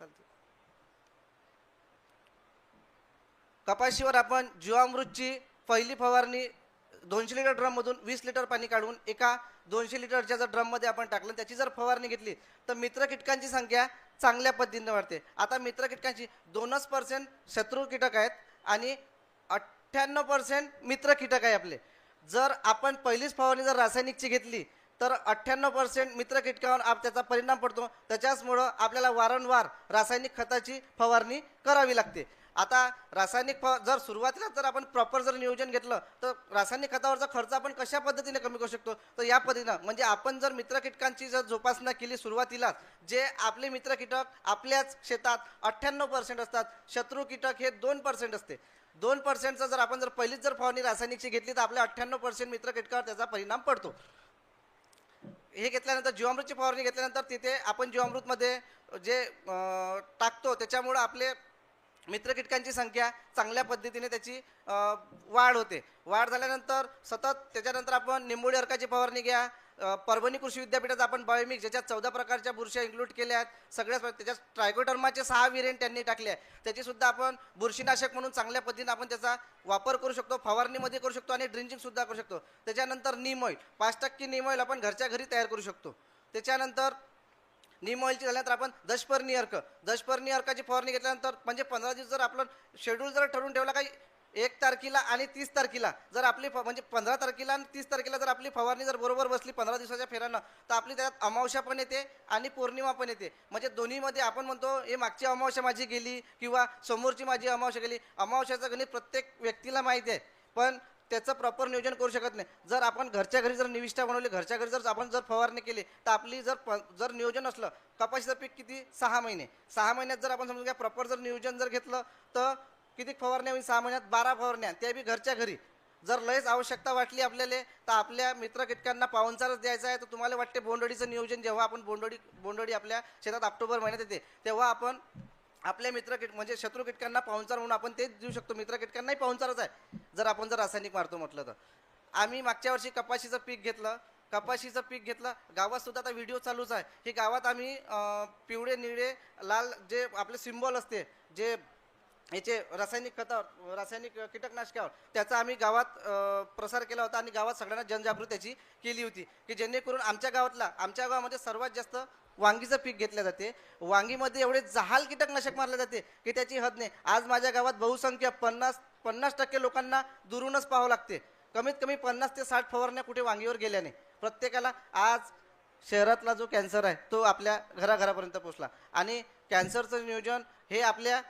चालते कपाशीवर आपण जीवामृतची पहिली फवारणी दोनशे लिटर ड्रममधून वीस लिटर पाणी काढून एका दोनशे लिटरच्या जर ड्रममध्ये आपण टाकलं त्याची जर फवारणी घेतली तर मित्र कीटकांची संख्या चांगल्या पद्धतीने वाढते. आता मित्र कीटकांची दोनच पर्सेंट शत्रू कीटक आहेत आणि अठ्ठ्याण्णव पर्सेंट मित्र कीटक आहे आपले. जर आपण पहिलीच फवारणी जर रासायनिकची घेतली तर अठ्ठ्याण्णव पर्सेंट मित्र कीटकावर आप त्याचा परिणाम पडतो. त्याच्याचमुळं आपल्याला वारंवार रासायनिक खताची फवारणी करावी लागते. आता रासायनिक फ जर सुरुवातीला जर आपण प्रॉपर जर नियोजन घेतलं तर रासायनिक खतावरचा खर्च आपण कशा पद्धतीने कमी करू शकतो? तर या पद्धतीनं म्हणजे आपण जर मित्र कीटकांची जर जोपासना केली सुरुवातीला जे आपले मित्र कीटक आपल्याच शेतात अठ्ठ्याण्णव पर्सेंट असतात शत्रू कीटक हे दोन पर्सेंट असते. दोन पर्सेंटचा जर आपण जर पहिलीच जर फवारणी रासायनिकची घेतली तर आपल्या अठ्ठ्याण्णव पर्सेंट मित्र कीटकावर त्याचा परिणाम पडतो. हे घेतल्यानंतर जीवामृतची फवारणी घेतल्यानंतर तिथे आपण जीवामृतमध्ये जे टाकतो त्याच्यामुळं आपले मित्र कीटकांची संख्या चांगल्या पद्धतीने त्याची वाढ होते. वाढ झाल्यानंतर सतत त्याच्यानंतर आपण निंबोळी अर्काची फवारणी घ्या परभणी कृषी विद्यापीठात आपण बायोमिक ज्याच्यात चौदा प्रकारच्या बुरश्या इन्क्लूड केल्या आहेत. सगळ्याच त्याच्यात ट्रायकोटर्माचे सहा व्हेरियंट त्यांनी टाकले आहे त्याचीसुद्धा आपण बुरशीनाशक म्हणून चांगल्या पद्धतीने आपण त्याचा वापर करू शकतो फवारणीमध्ये करू शकतो आणि ड्रिंकिंगसुद्धा करू शकतो. त्याच्यानंतर नीम ऑइल पाच टक्के नीम ऑइल आपण घरच्या घरी तयार करू शकतो. त्याच्यानंतर नीम ऑइलची झाल्यानंतर आपण दशपर्णी अर्क. दशपर्णी अर्काची फवारणी घेतल्यानंतर म्हणजे पंधरा दिवस जर आपलं शेड्यूल जर ठरवून ठेवला काही एक तारखेला आणि तीस तारखेला. जर आपली म्हणजे पंधरा तारखेला आणि तीस तारखेला जर आपली फवारणी जर बरोबर बसली पंधरा दिवसाच्या फेरानं तर आपली त्यात अमावस्या पण येते आणि पौर्णिमा पण येते. म्हणजे दोन्हीमध्ये आपण म्हणतो हे मागची अमावस्या माझी गेली किंवा समोरची माझी अमावस्या गेली. अमावस्याचं गणित प्रत्येक व्यक्तीला माहिती आहे पण त्याचं प्रॉपर नियोजन करू शकत नाही. जर आपण घरच्या घरी जर निविष्ठा बनवली घरच्या घरी जर आपण जर फवारणी केली तर आपली जर प जर नियोजन असलं कपाशीचं पीक किती? सहा महिने. सहा महिन्यात जर आपण समजून घ्या प्रॉपर जर नियोजन जर घेतलं तर किती फवारण्या होईल सहा महिन्यात बारा फवारण्या. त्या बी घरच्या घरी. जर लयच आवश्यकता वाटली आपल्याला तर आपल्या मित्र कीटकांना पाहुणचारच द्यायचा आहे. तर तुम्हाला वाटते बोंडअळीचं नियोजन जेव्हा आपण बोंडअळी बोंडअळी आपल्या शेतात ऑक्टोबर महिन्यात येते तेव्हा आपण आपल्या मित्र कीट म्हणजे शत्रू कीटकांना पाहुणचार म्हणून आपण तेच देऊ शकतो. मित्र कीटकांनाही पाहुणचारच आहे. जर आपण जर रासायनिक मारतो म्हटलं तर. आम्ही मागच्या वर्षी कपाशीचं पीक घेतलं. कपाशीचं पीक घेतलं. गावात सुद्धा आता व्हिडिओ चालूच आहे. की गावात आम्ही पिवळे निळे लाल जे आपले सिम्बॉल असते जे याचे रासायनिक खतावर रासायनिक कीटकनाशकावर त्याचा आम्ही गावात प्रसार केला होता आणि गावात सगळ्यांना जनजागृती त्याची केली होती की जेणेकरून आमच्या गावातला आमच्या गावामध्ये सर्वात जास्त वांगीचं पीक घेतलं जाते. वांगीमध्ये एवढे जहाल कीटकनाशक मारले जाते की त्याची हद नाही. आज माझ्या गावात बहुसंख्य पन्नास पन्नास टक्के लोकांना दुरूनच पाहावं लागते. कमीत कमी पन्नास ते साठ फवारण्या कुठे वांगीवर गेल्या नाही. प्रत्येकाला आज शहरातला जो कॅन्सर आहे तो आपल्या घराघरापर्यंत पोहोचला. आणि कॅन्सरचं नियोजन हे आपल्या